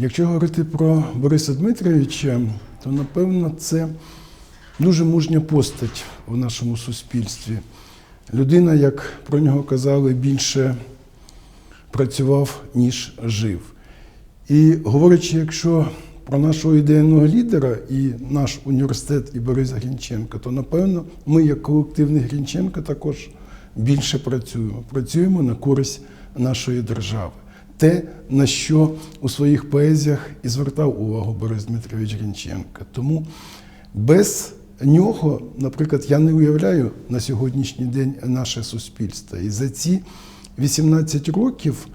Якщо говорити про Бориса Дмитровича, то напевно це дуже мужня постать у нашому суспільстві. Людина, як про нього казали, більше працював, ніж жив. І говорячи, якщо про нашого ідейного лідера і наш університет і Бориса Грінченка, то напевно ми, як колективний Грінченка, також більше працюємо. Працюємо на користь нашої держави. Те, на що у своїх поезіях і звертав увагу Борис Дмитрович Грінченка. Тому без нього, наприклад, я не уявляю на сьогоднішній день наше суспільство. І за ці 18 років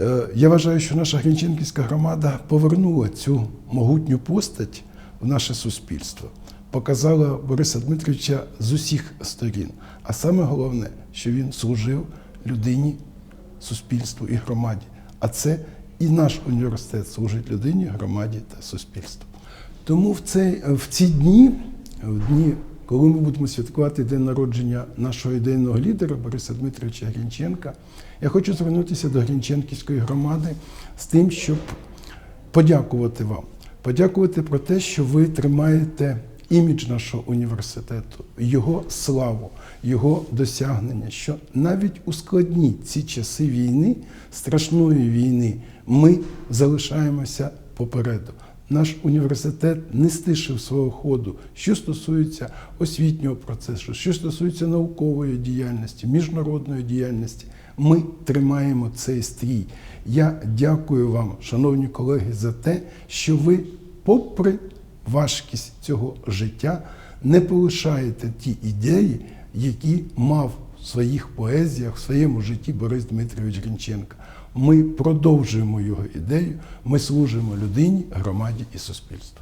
е, я вважаю, що наша Грінченківська громада повернула цю могутню постать в наше суспільство, показала Бориса Дмитровича з усіх сторін. А саме головне, що він служив людині, суспільству і громаді. А це і наш університет служить людині, громаді та суспільству. Тому в, цей, в ці дні, в дні, коли ми будемо святкувати день народження нашого ідейного лідера Бориса Дмитровича Грінченка, я хочу звернутися до Грінченківської громади з тим, щоб подякувати вам. Подякувати про те, що ви тримаєте імідж нашого університету, його славу, його досягнення, що навіть у складні ці часи війни, страшної війни, ми залишаємося попереду. Наш університет не стишив свого ходу, що стосується освітнього процесу, що стосується наукової діяльності, міжнародної діяльності. Ми тримаємо цей стрій. Я дякую вам, шановні колеги, за те, що ви, попри важкість цього життя, не полишаєте ті ідеї, які мав в своїх поезіях, в своєму житті Борис Дмитрович Грінченко. Ми продовжуємо його ідею, ми служимо людині, громаді і суспільству.